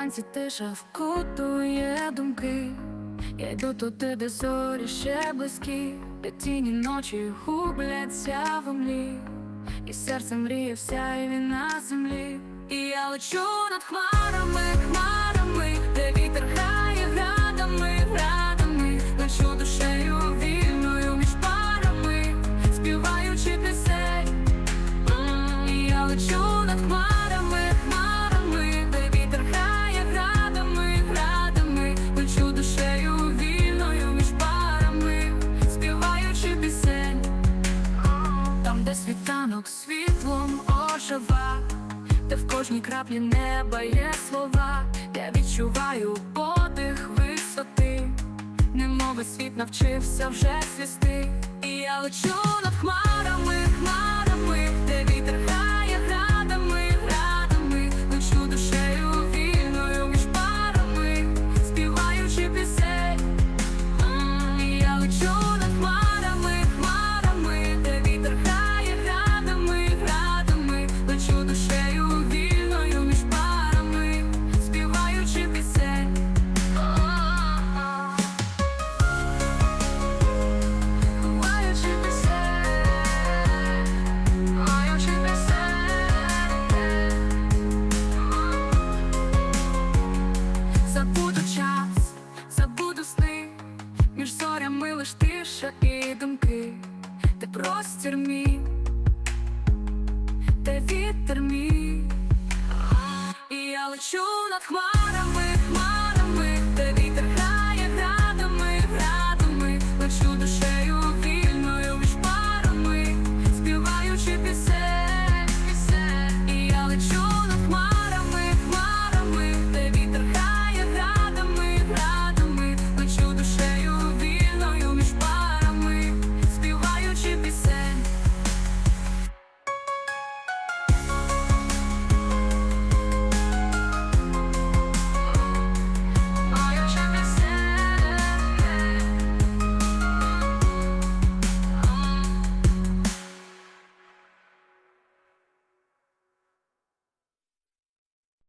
Вранці тиша вкутує думки. Я йду туди, де зорі ще близькі, де тіні ночі губляться в млі, і серце мріє вся і на землі. І я лечу над хмарами, хмарами, де вітер грає градами, градами, лечу душею вільною між парами, співаючи пісень. І я лечу над хмарами, світанок світлом ожива, де в кожній краплі неба є слова, я відчуваю подих висоти, немови світ навчився вже свісти, і я лечу над хмарами, хмарами, де вітер зорями лиш тиша і думки, де простір мій, де вітер мій, і я лечу над хмарами.